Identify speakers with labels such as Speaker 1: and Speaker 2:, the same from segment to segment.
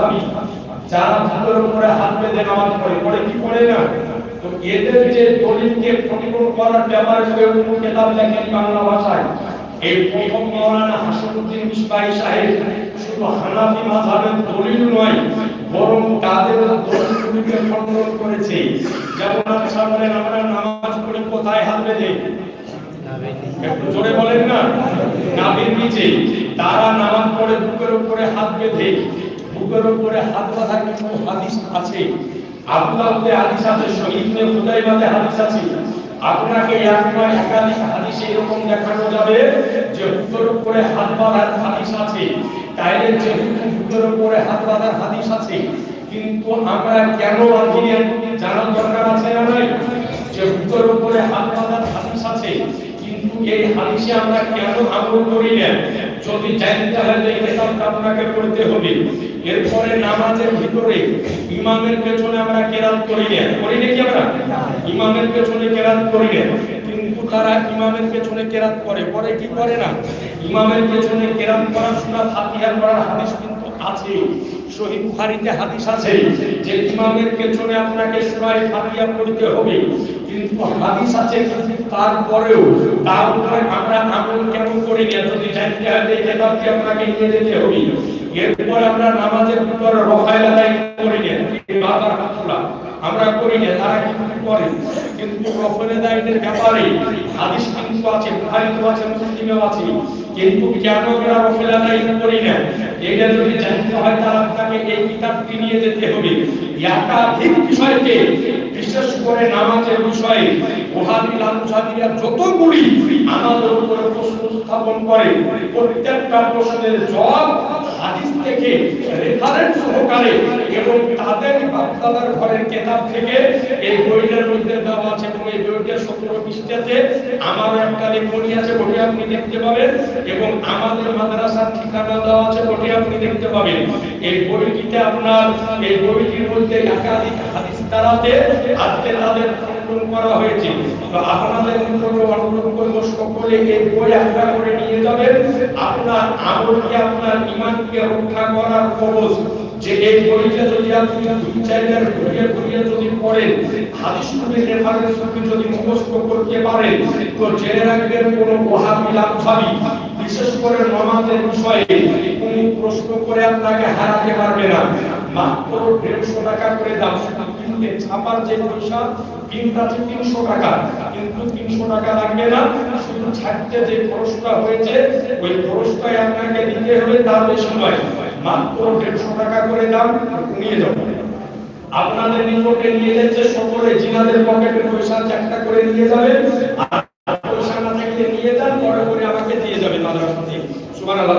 Speaker 1: ভাবি যারা ভালোর উপরে হাত বেঁধে নামাজ পড়ে পড়ে কি পড়ে না? তো এদের যে দলিলকে খণ্ডন করার ব্যাপারে কোনো কেতাব লেখেন বাংলা ভাষায়। এই প্রথম মৌলানা হাসানুদ্দিন ইসমাইল সাহেব শুধু হানাফি মাযহাবের দলিল নয়, বরং তাদের দলিলগুলিকে খণ্ডন করেছে। যেমন আচ্ছা আমরা নামাজ পড়ে কোথায় হাত বেঁধে? একটু জোরে বলেন না? নাভির নিচে। তারা নামাজ পড়ে বুকের উপরে হাত বেঁধে বুকের উপরে হাত বাঁধা কিছু হাদিস আছে? আবুদাউদে হাদিস আছে শহীদে হুদাইবাতে হাদিস আছে। আপনাকে একবার একাধিক হাদিসে এরকম দেখানো যাবে যে বুকের উপরে হাত বাঁধার হাদিস আছে। তাইলে যে বুকের উপরে হাত বাঁধার হাদিস আছে, কিন্তু আমরা কেন বাঁধি না? জানার দরকার আছে না নাই? যে বুকের উপরে হাত বাঁধার হাদিস আছে, কিন্তু এই হাদিসে আমরা কেন আমল করি না? যদি আপনাকে পড়তে হবে। এরপরে নামাজের ভিতরে ইমামের পেছনে আমরা কেরাত করি না। করি না আমরা? ইমামের পেছনে কেরাত করি না। কিন্তু তারা ইমামের পেছনে কেরাত করে। পরে কি করে না? ইমামের পেছনে কেরাত করার শোনা ফাতিহা করার হাদিস কিন্তু আছে সহি বুখারীতে হাদিস আছে যে ইমামের পেছনে আপনাকে সবাই ফাতিহা পড়তে হবে। কিন্তু হাদিস তারপরেও তার উপরে আমরা আমল কেমন করি যদি জানতে যে কিতাবটি আপনাকে নিয়ে যেতে হবে। এরপর আমরা নামাজের ভিতরে রফাইল আদায় করি না বাবার হাত আমরা করি না তারা কিন্তু করে। কিন্তু রফাইল আদায়ের ব্যাপারে হাদিস কিন্তু আছে বুখারীতেও আছে, মুসলিমেও আছে। কিন্তু কেন আমরা রফাইল আদায় করি না? এটা যদি জানতে হয়, তাহলে আপনাকে এই কিতাবটি নিয়ে যেতে হবে। একাধিক বিষয়কে বিশেষ করে নামাজের বিষয়ে ওহাবি লালুসাদিরা যতগুলি আমাদের উপরে প্রশ্ন স্থাপন করে, প্রত্যেকটা প্রশ্নের জবাব হাদিস থেকে রেফারেন্স সহকারে এবং তাদের বাপদাদার ঘরের কেতাব থেকে এই বইটার মধ্যে দেওয়া আছে এবং এই বইটার সতেরো পৃষ্ঠাতে আমারও একটা লেখনী আছে, বটি আপনি দেখতে পাবেন এবং আমাদের মাদ্রাসার ঠিকানা দেওয়া আছে, বটি আপনি দেখতে পাবেন। এই বইটিতে আপনার, এই বইটির মধ্যে একাধিক হাদিস দ্বারাতে আজকে তাদের খণ্ডন করা হয়েছে। তো আপনাদের নিকটে অনুরোধ করব, সকলে এই বই একটা করে নিয়ে যাবেন। আপনার আমলকে আপনার ইমানকে রক্ষা করার কবচ? যে এই বইটা যদি আপনি দুই চারবার ঘুরিয়ে ঘুরিয়ে যদি পড়েন হাদিসগুলির রেফারেন্স যদি মুখস্থ করতে পারেন, তো জেনে রাখবেন কোনো ওহাবি লাভসাবি বিশেষ করে নমাজের বিষয়ে কোনো প্রশ্ন করে আপনাকে হারাতে পারবে না। মাত্র দেড়শো টাকা করে দাম কিনতে ছাপার যে পয়সা, কিনতে আছে তিনশো টাকা। কিন্তু তিনশো টাকা লাগবে না। শুধু ছাড়তে যে খরচটা হয়েছে, ওই খরচটাই আপনাকে দিতে হবে তাহলে সময় মাত্র দেড়শো টাকা করে দাম নিয়ে আপনাদের নিয়ে যাচ্ছে সকলে। জিনাদের পকেটে পয়সা একটা করে নিয়ে আর পয়সা না থাকলে নিয়ে যান, পরে আমাকে দিয়ে মাদ্রাসা থেকে সুবহানাল্লাহ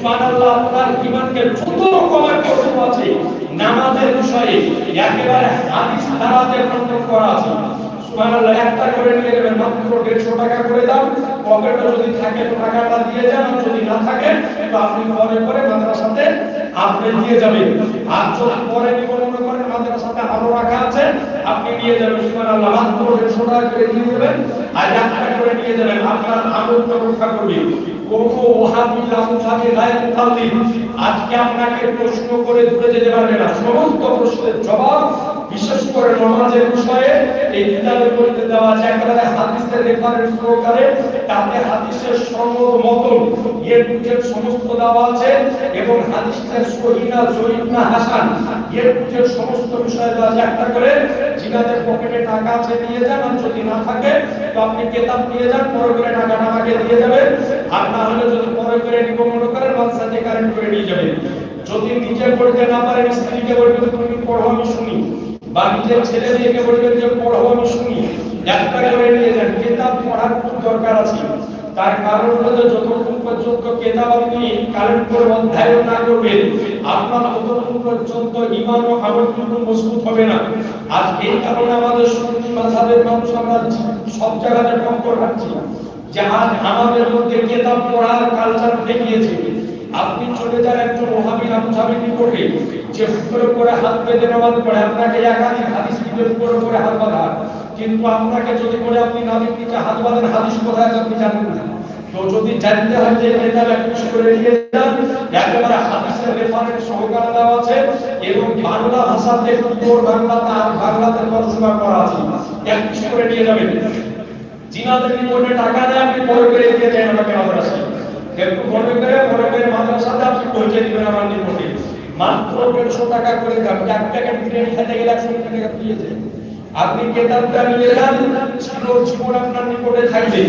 Speaker 1: সুবহানাল্লাহ, আপনার ইমানকে যত রকমের প্রশ্ন আছে। নামাজের বিষয়ে একেবারে হাদিস ধারাতে খণ্ডন করা আছে। সুবহানাল্লাহ, একটা করে নিয়ে যাবেন মাত্র দেড়শো টাকা করে দাম। পকেটে যদি থাকে তো টাকাটা দিয়ে যান, আর যদি না থাকে, তো আপনি পরে পরে মাদ্রাসাতে আপনি দিয়ে যাবেন। আর যদি পরে নিব মনে করেন, মাদ্রাসাতে আরও রাখা আছে। আপনি নিয়ে যাবেন, সুবহানাল্লাহ মাত্র দেড়শো টাকা করে নিয়ে যাবেন, আর যাত্রা করে নিয়ে যাবেন, আপনার আমল রক্ষা করবে। কোনো ওহাবি লামুসাবি গায়ের মুতাল্লিম আজকে আপনাকে প্রশ্ন করে দূরে যেতে পারবে না। সমস্ত প্রশ্নের জবাব বিশেষ করে নমাজের বিষয়ে এই কিতাবের মধ্যে দেওয়া আছে, একেবারে হাদিসের রেফারেন্স সহকারে তাতে হাদিসের সনদ মতন এর বুঝের সমস্ত দেওয়া আছে এবং হাদিসের সহিনা জয়িনা হাসান এর বুঝের সমস্ত বিষয় দেওয়া আছে। একটা করে জিনাদের পকেটে টাকা আছে, নিয়ে যান, আর যদি না থাকে, তো আপনি কেতাব নিয়ে যান, পরে করে টাকাটা আমাকে দিয়ে যাবেন। আর না হলে যদি পরে করে নিব, মনে করেন বাদশাতে কারেন্ট করে নিয়ে যাবেন। যদি নিজে পড়তে না পারেন, স্ত্রীকে বলবেন, তুমি পড়ো, আমি শুনি। বা নিজের মেয়েকে বলবেন যে, পড়ো, আমি শুনি। একটা করে নিয়ে যান, কিতাব পড়ার খুব দরকার আছে। তার কারণ হলো যতক্ষণ পর্যন্ত কেতাব আপনি কালেক্ট করে অধ্যয়ন না করবেন, আপনার ততক্ষণ পর্যন্ত ঈমান ও আমল কিন্তু মজবুত হবে না। আজ এই কারণে আমাদের সুন্নি মাযহাবের মানুষ আমরা সব জায়গাতে টক্কর খাচ্ছি যে, আজ আমাদের মধ্যে কেতাব পড়ার কালচার উঠে গিয়েছে আপনি চলে যান একজন ওহাবি নামসাবি নিকটে যে উপরে করে হাত বেঁধে নামাজ পড়ে, আপনাকে একাধিক হাদিস দিবে উপরে করে হাত বাঁধা। কিন্তু আপনাকে যদি করে আপনি নাবির নিচে হাত বাঁধেন, হাদিস কোথায় আপনি জানেন না। তো যদি জানতে হয় যে কেতাব একটু করে নিয়ে যান। একেবারে হাদিসের রেফারেন্স সহকারে দেওয়া আছে এবং বাংলা ভাষাতে পুরো বাংলাতে আর বাংলাতে তর্জমা করা আছে। একটু করে নিয়ে যাবেন। জিনাদের নিকটে টাকা দেয়, আপনি পরে করে দিয়ে দেন আমাকে মাদ্রাসায় একটু মনে করে পরে করে মাদ্রাসাতে আপনি পৌঁছে দিবেন আমার নিকটে মাত্র দেড়শো টাকা করে দাম এক প্যাকেট বিরিয়ানি খেতে গেলে একশো টাকা দিয়েছে। আপনি কেতাবটা নিয়ে যান জীবন আপনার নিকটে থাকবে।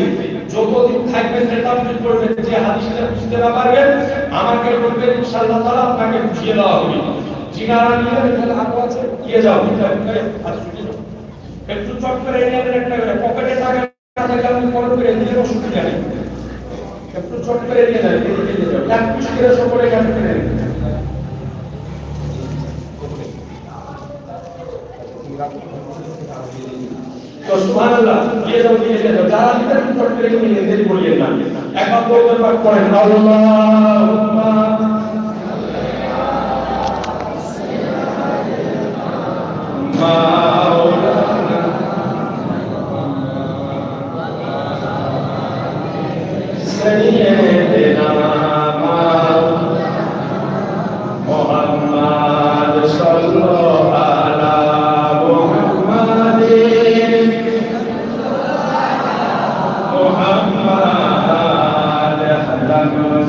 Speaker 1: যতদিন থাকবেন কেতাবটি পড়বেন যে হাদিসটা বুঝতে না পারবেন আমাকে বলবেন ইনশাআল্লাহ তাআলা আপনাকে বুঝিয়ে দেওয়া হবে। জিনারা নিয়ে তাহলে আরও আছে, দিয়ে যাও। একটু চট করে নিয়ে একটা পকেটে টাকা না থাকলে আপনি করে অসুবিধা নেই। একটু ছোট করে নিয়ে যাবে নিয়ে যাবে এক মুশকিলে সকলে এখান থেকে তো সুবহানাল্লাহ দিয়ে দাও দিয়ে দাও যারা ভিতরে ছোট করে নিয়ে নিজেদের বলিয়ে না। একবার বলবেন পাক করেন। আল্লাহুম্মা। মা Amen.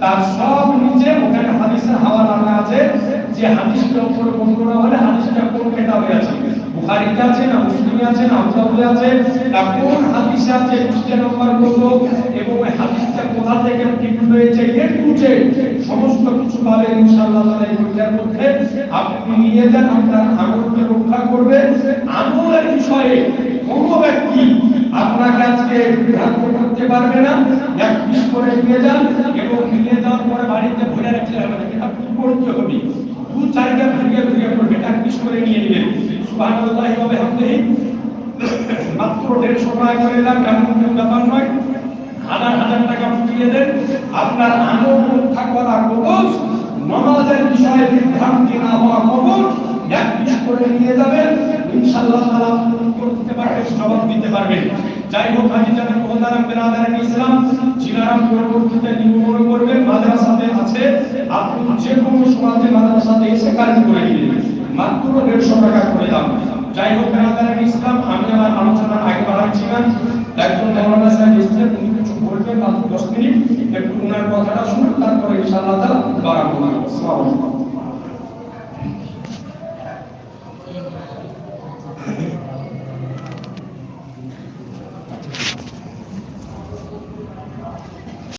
Speaker 1: তার সব নিচে ওখানে হাদিসের হাওয়ালা আছে, যে হাদিসটার উপর বর্ণনা হলে হাদিসটা কোন কিতাবে আছে? বুখারীতে আছে না মুসলিমে আছে না আবু আছে? না কোন হাদিসে আছে? পৃষ্ঠা নম্বর কত এবং ওই হাদিসটা কোথা থেকে প্রিন্ট হয়েছে? এ টু সমস্ত কিছু পাবেন ইনশাআল্লাহ তাআলা এই বইটার মধ্যে। আপনি নিয়ে যান, আপনার আমলকে রক্ষা করবে। আমলের বিষয়ে কোনো আজকে বিভ্রান্ত করতে পারবে না। এক পিস করে নিয়ে যান এবং নিয়ে যাওয়ার পরে বাড়িতে ভরে রাখলে হবে না কি পড়তে হবে। দু চারটা ঘুরিয়ে ঘুরিয়ে পড়বে, এক পিস করে নিয়ে নেবেন। সুবহানাল্লাহি ওয়া বিহামদিহি। মাত্র দেড়শো টাকা করে দাম কোনো ব্যাপার নয়। হাজার হাজার টাকা ফুটিয়ে দেন। আপনার আমল রক্ষা করা কবচ নমাজের বিষয়ে বিভ্রান্তি না হওয়া কবচ এক পিস করে নিয়ে যাবেন। আপনি উত্তর দিতে পারবেন জবাব দিতে পারবেন যাই হোক, হাজি জানাব মোহতারাম বেরাদারান ইসলাম জিনারাম পরবর্তীতে নিয়মন করবেন মাদ্রাসাতে আছে। আপনি যে কোনো সমাজে মাদ্রাসাতে এসে কাজ করে নেবেন মাত্র দেড়শো টাকা করে দাম। যাই হোক বেরাদারান ইসলাম, আমি আমার আলোচনার আগে বাড়াচ্ছি না। একজন মৌলানা সাহেব এসছেন, উনি কিছু বলবেন, মাত্র দশ মিনিট। একটু ওনার কথাটা শুনুন, তারপরে ইনশাআল্লাহ তাআলা বাড়াবো। আসসালামু